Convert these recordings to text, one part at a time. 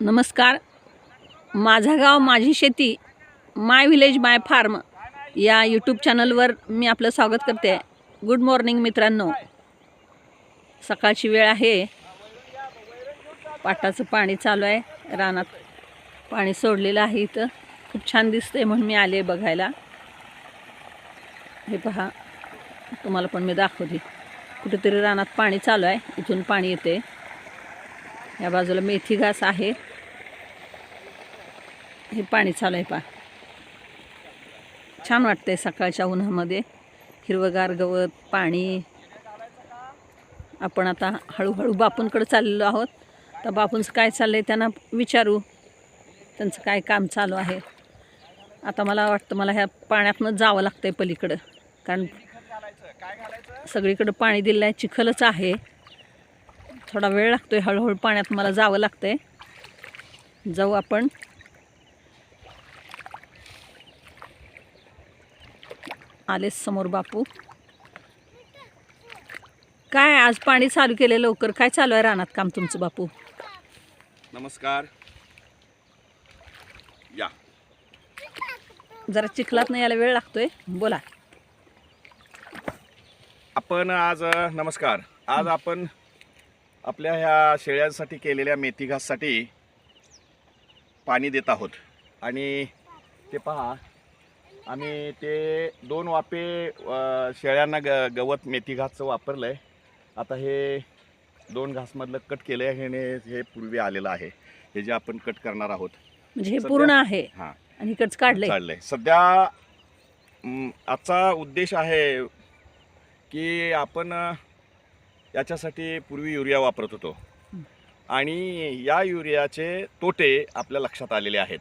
नमस्कार. माझा गाव माझी शेती माय विलेज माय फार्म या यूट्यूब चॅनलवर मी आपलं स्वागत करते. गुड मॉर्निंग मित्रांनो. सकाळची वेळ आहे. पाटाचं पाणी चालू आहे. रानात पाणी सोडलेलं आहे इथं. खूप छान दिसतंय म्हणून मी आले बघायला. हे पहा तुम्हाला पण मी दाखवते. कुठेतरी रानात पाणी चालू आहे. इथून पाणी येते या बाजूला मेथी घास आहे. हे पाणी चालू आहे पा छान वाटतंय सकाळच्या उन्हामध्ये. हिरवगार गवत पाणी. आपण आता हळूहळू बापूंकडे चाललेलो आहोत. तर बापूंचं काय चाललं आहे त्यांना विचारू. त्यांचं काय काम चालू आहे. आता मला वाटतं मला ह्या पाण्यातनं जावं लागतं आहे पलीकडं. कारण सगळीकडं पाणी दिलं आहे चिखलच आहे. थोडा वेळ लागतोय हळूहळू पाण्यात मला जावं लागतंय. जाऊ आपण. आलेच समोर बापू. काय आज पाणी चालू केलं लवकर? काय चालू आहे रानात काम तुमचं बापू? नमस्कार. या. जरा चिखलात नाही यायला वेळ लागतोय? बोला. आपण आज नमस्कार. आज आपण आपल्या ह्या शेळ्यांसाठी केलेल्या मेथी घाससाठी पाणी देत आहोत. आणि ते पहा आम्ही ते दोन अ, शेळ्यांना ग गवत मेथी घासचं वापरलं आहे आता हे दोन घासमधलं कट केलं आहे आणि हे पूर्वी आलेलं आहे. हे जे आपण कट करणार आहोत. म्हणजे हे सध्या- पूर्ण आहे हां. आणि इकडचं काढलंय. चाललंय सध्या म, आजचा उद्देश आहे की आपण याच्यासाठी पूर्वी युरिया वापरत होतो. आणि या युरियाचे तोटे आपल्या लक्षात आलेले आहेत.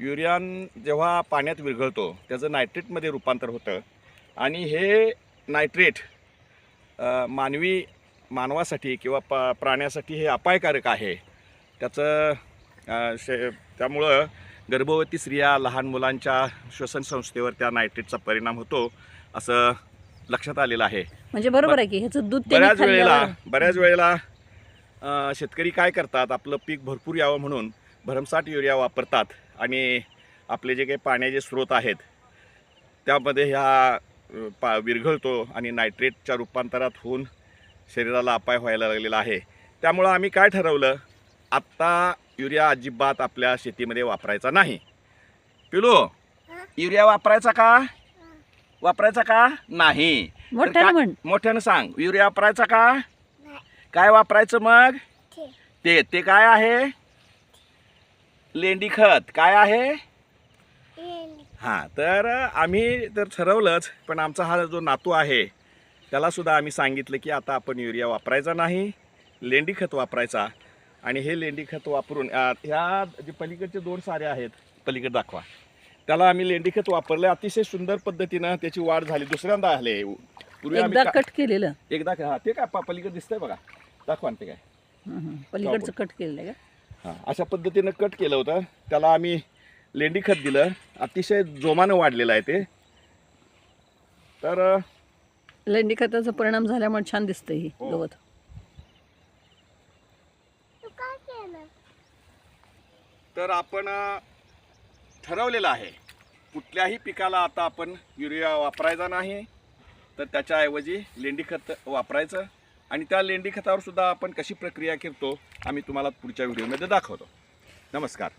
युरियान जेव्हा पाण्यात विरघळतो त्याचं नायट्रेटमध्ये रूपांतर होतं आणि हे नायट्रेट मानवी मानवासाठी किंवा प प्राण्यासाठी हे अपायकारक आहे त्याचं शे त्यामुळं गर्भवती स्त्रिया लहान मुलांच्या श्वसन संस्थेवर त्या नायट्रेटचा परिणाम होतो असं लक्षात आलेलं आहे. म्हणजे बरोबर आहे की ह्याचं दूध त्यांनी बऱ्याच वेळेला खाल्ल्यावर बऱ्याच वेळेला अ, शेतकरी काय करतात आपलं पीक भरपूर यावं म्हणून भरमसाठ युरिया वापरतात आणि आपले जे काही पाण्याचे स्रोत आहेत त्यामध्ये ह्या अ, पा विरघळतो आणि नायट्रेटच्या रूपांतरात होऊन शरीराला अपाय व्हायला लागलेला आहे. त्यामुळं आम्ही काय ठरवलं आत्ता युरिया अजिबात आपल्या शेतीमध्ये वापरायचा नाही. पिलो युरिया वापरायचा का? वापरायचा का? नाही. मोठ्यानं का- म्हण. मोठ्यानं सांग. युरिया वापरायचा का? काय वापरायचं मग? ते ते काय आहे? लेंडी खत. काय आहे? हां तर आम्ही तर ठरवलंच पण आमचा हा जो नातू आहे त्याला सुद्धा आम्ही सांगितलं की आता आपण युरिया वापरायचा नाही लेंडी खत वापरायचा. आणि हे लेंडी खत वापरून ह्या जे पलीकडचे दोन सारे आहेत पलीकडे दाखवा. त्याला आम्ही लेंडी खत वापरलं अतिशय सुंदर पद्धतीनं त्याची वाढ झाली. दुसऱ्यांदा आले. पूर्वी आम्ही एकदा का- कट केलेलं. एकदा का- हा ते काय पा- पलीकडे दिसतंय बघा. दाखवा ना ते काय. हं, हं. पलीकडचं कट केलेलं आहे का? हां अशा पद्धतीनं कट केलं होतं. त्याला आम्ही लेंडी खत दिलं. अतिशय जोमानं वाढलेलं आहे ते. तर अं, लेंडी खताचा परिणाम झाल्यामुळे छान दिसतंय ही हो. गवत. तर आपण अं, ठरवलेलं आहे. कुठल्याही पिकाला आता आपण युरिया वापरायचा नाही तर त्याच्याऐवजी लेंडी खत वापरायचं आणि त्या लेंडी खतावर सुद्धा आपण कशी प्रक्रिया करतो आम्ही तुम्हाला पुढच्या व्हिडिओमध्ये दाखवतो. नमस्कार.